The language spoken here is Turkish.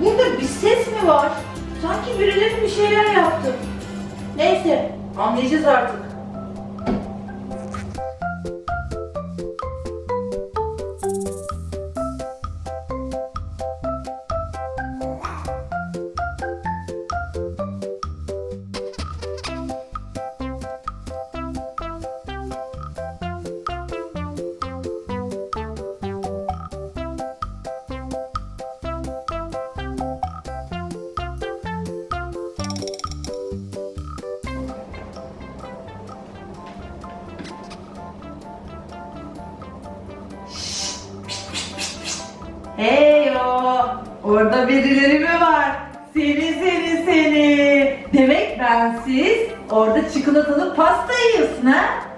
Burada bir ses mi var? Sanki birileri bir şeyler yaptı. Neyse, anlayacağız artık. Hey o, orada birileri mi var? Seni seni seni. Demek bensiz orada çikolatalı pasta ha?